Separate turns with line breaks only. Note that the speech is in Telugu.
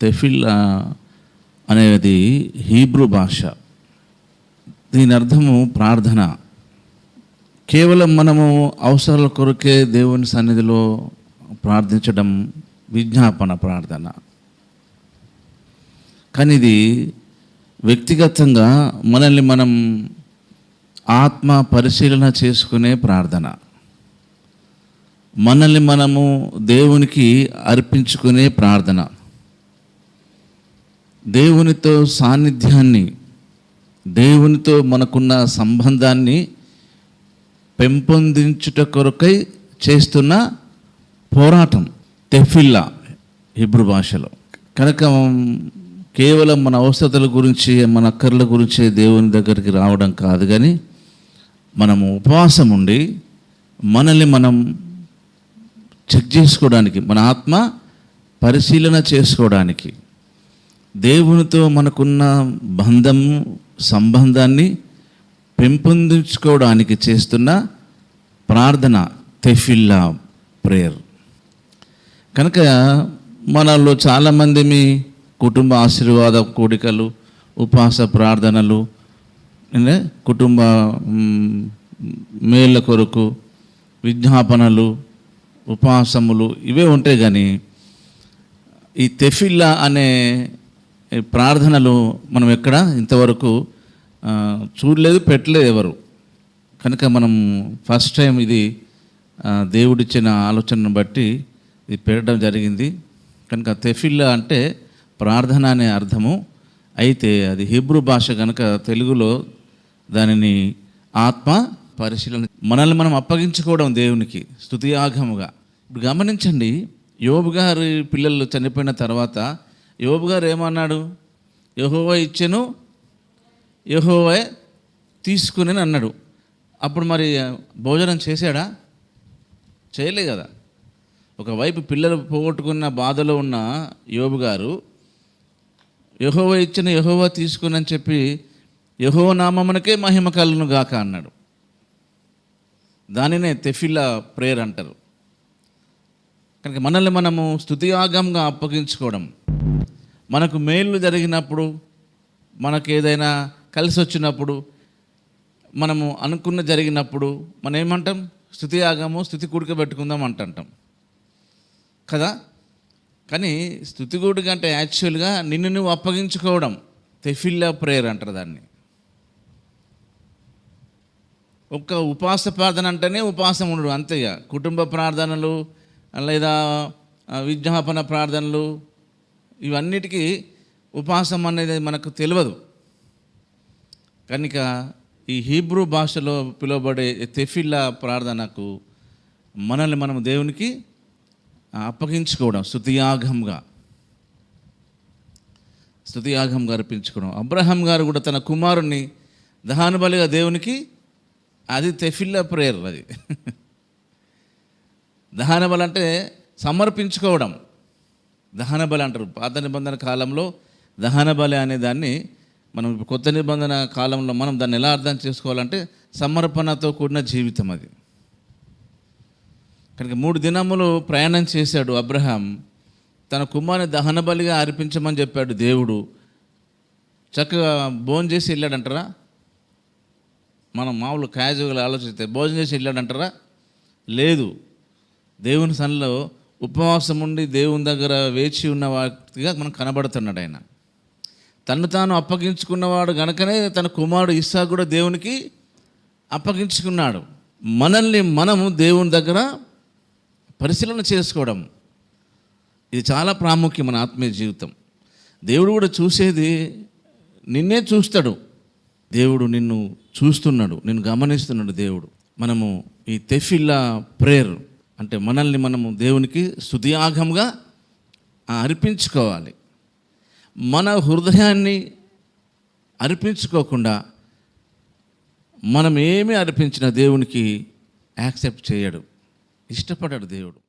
తెఫిల్ అనేది హీబ్రూ భాష. దీని అర్థము ప్రార్థన. కేవలం మనము అవసరాల కొరకే దేవుని సన్నిధిలో ప్రార్థించడం విజ్ఞాపన ప్రార్థన. కానీ ఇది వ్యక్తిగతంగా మనల్ని మనం ఆత్మ పరిశీలన చేసుకునే ప్రార్థన. మనల్ని మనము దేవునికి అర్పించుకునే ప్రార్థన. దేవునితో సాన్నిధ్యాన్ని దేవునితో మనకున్న సంబంధాన్ని పెంపొందించుట కొరకై చేస్తున్న పోరాటం తెఫిల్లా హిబ్రు భాషలో. కనుక కేవలం మన అవసరతల గురించి మన అక్కర్ల గురించి దేవుని దగ్గరికి రావడం కాదు కానీ మనము ఉపవాసం ఉండి మనల్ని మనం చెక్ చేసుకోవడానికి మన ఆత్మ పరిశీలన చేసుకోవడానికి దేవునితో మనకున్న బంధం సంబంధాన్ని పెంపొందించుకోవడానికి చేస్తున్న ప్రార్థన తెఫిల్లా ప్రేయర్. కనుక మనలో చాలామంది మీ కుటుంబ ఆశీర్వాద కోడికలు ఉపాస ప్రార్థనలు కుటుంబ మేళ్ళ కొరకు విజ్ఞాపనలు ఉపాసములు ఇవే ఉంటాయి కానీ ఈ తెఫిల్లా అనే ప్రార్థనలు మనం ఎక్కడ? ఇంతవరకు చూడలేదు పెట్టలేదు ఎవరు. కనుక మనం ఫస్ట్ టైం ఇది దేవుడిచ్చిన ఆలోచనను బట్టి ఇది పెట్టడం జరిగింది. కనుక తెఫిల్లా అంటే ప్రార్థన అనే అర్థము. అయితే అది హిబ్రూ భాష కనుక తెలుగులో దానిని ఆత్మ పరిశీలన మనల్ని మనం అప్పగించుకోవడం దేవునికి స్తుతియాగముగా ఇప్పుడు గమనించండి యోబు గారి పిల్లలు చనిపోయిన తర్వాత యోబు గారు ఏమన్నాడు? యహోవా ఇచ్చెను యహోవే తీసుకుని అన్నాడు. అప్పుడు మరి భోజనం చేశాడా? చేయలే కదా. ఒకవైపు పిల్లలు పోగొట్టుకున్న బాధలో ఉన్న యోబు గారు యహోవ ఇచ్చిన యహోవా తీసుకునని చెప్పి యహో నామమునకే మహిమ కలను గాక అన్నాడు. దానినే తెఫిల్లా ప్రేయర్ అంటారు. కనుక మనల్ని మనము స్తుతియాగంగా అప్పగించుకోవడం మనకు మేలు జరిగినప్పుడు మనకు ఏదైనా కలిసి వచ్చినప్పుడు మనము అనుకున్న జరిగినప్పుడు మనం ఏమంటాం స్థుతియాగము స్థుతి కూడిక పెట్టుకుందాం అంటుంటాం. కదా? కానీ స్థుతిగూడు కంటే యాక్చువల్గా నిన్ను నువ్వు అప్పగించుకోవడం. తెఫిల్లా ప్రేయర్ అంటారు దాన్ని. ఒక్క ఉపవాస ప్రార్థన అంటేనే ఉపాసం ఉండడు అంతేగా. కుటుంబ ప్రార్థనలు లేదా విజ్ఞాపన ప్రార్థనలు ఇవన్నిటికీ ఉపాసం అనేది మనకు తెలియదు కనుక ఈ హీబ్రూ భాషలో పిలువబడే తెఫిల్లా ప్రార్థనకు మనల్ని మనం దేవునికి అప్పగించుకోవడం స్తుతియాగంగా స్తుతియాగంగా అర్పించుకోవడం. అబ్రహం గారు కూడా తన కుమారుణ్ణి దహానుబలిగా దేవునికి అది తెఫిల్లా ప్రేయర్ అది. దహన అంటే సమర్పించుకోవడం. దహన బలి అంటారు. పాత నిబంధన కాలంలో దహన బలి అనే దాన్ని మనం కొత్త నిబంధన కాలంలో మనం దాన్ని ఎలా అర్థం చేసుకోవాలంటే సమర్పణతో కూడిన జీవితం అది. కనుక మూడు దినములు ప్రయాణం చేశాడు అబ్రహాం. తన కుమారుని దహన బలిగా అర్పించమని చెప్పాడు దేవుడు. చక్కగా భోజనం చేసి వెళ్ళాడంటారా? మనం మామూలు క్యాజువల్గా ఆలోచిస్తే భోజనం చేసి వెళ్ళాడంటారా? లేదు. దేవుని సన్లో ఉపవాసం ఉండి దేవుని దగ్గర వేచి ఉన్న వాటిగా మనం కనబడుతున్నాడు ఆయన. తను తాను అప్పగించుకున్నవాడు గనకనే తన కుమారుడు ఇస్సా కూడా దేవునికి అప్పగించుకున్నాడు. మనల్ని మనము దేవుని దగ్గర పరిశీలన చేసుకోవడం. ఇది చాలా ప్రాముఖ్యం మన ఆత్మీయ జీవితం. దేవుడు కూడా చూసేది నిన్నే చూస్తాడు. దేవుడు నిన్ను చూస్తున్నాడు. నిన్ను గమనిస్తున్నాడు దేవుడు. మనము ఈ తెఫిల్లా ప్రేయర్ అంటే మనల్ని మనము దేవునికి స్తుతియాగంగా అర్పించుకోవాలి. మన హృదయాన్ని అర్పించుకోకుండా మనం ఏమి అర్పించిన దేవునికి యాక్సెప్ట్ చేయడు. ఇష్టపడడు దేవుడు.